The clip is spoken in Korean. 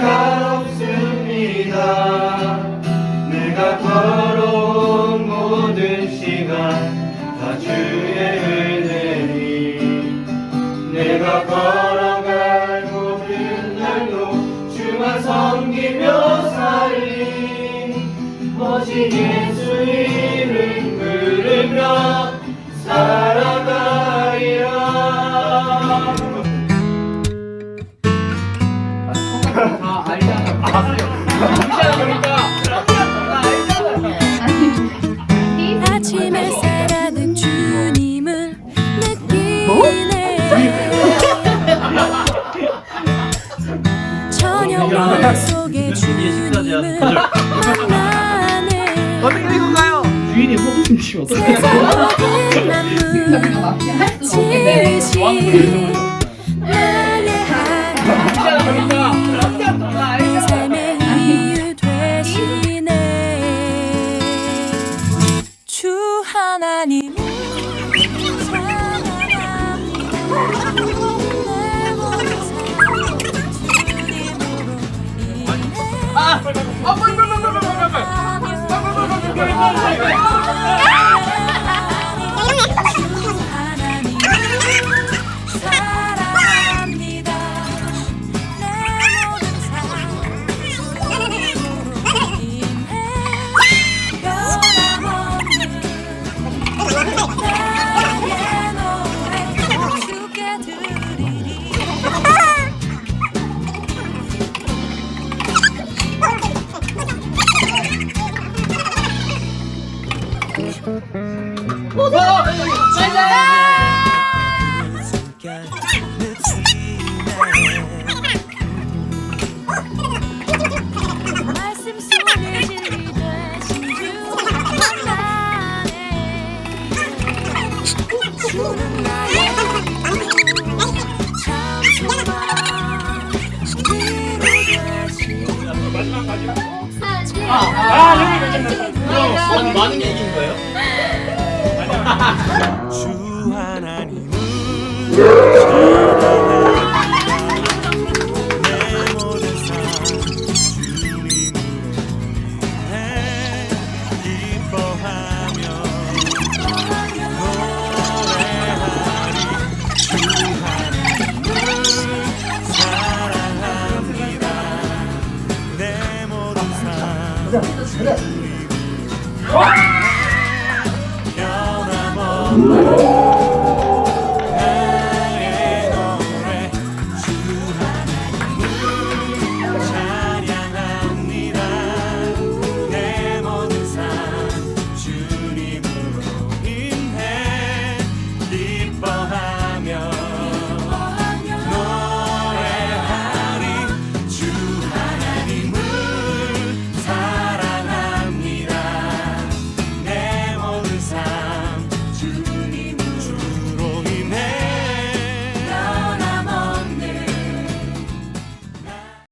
후회가 없습니다. 내가 걸어온 모든 시간 다 주의 은혜니. 내가 걸어갈 모든 날도 주만 섬기며 살리. 예 저녁 속에 주님을 만나네 어떻게 된 건가요? 주인이 호흡 쉬면 어떡해? 모든 만물 지으신 나의 무시하다 보니까 다 알잖아. 삶의 이유 되시네 주 하나님 말씀 많은 많은 얘기인 거예요? 주 하나님은 내 모든 삶 주님으로 해 기뻐하며 노래하리 주 하나님을 사랑합니다 내 모든 삶 주님으로 변함없는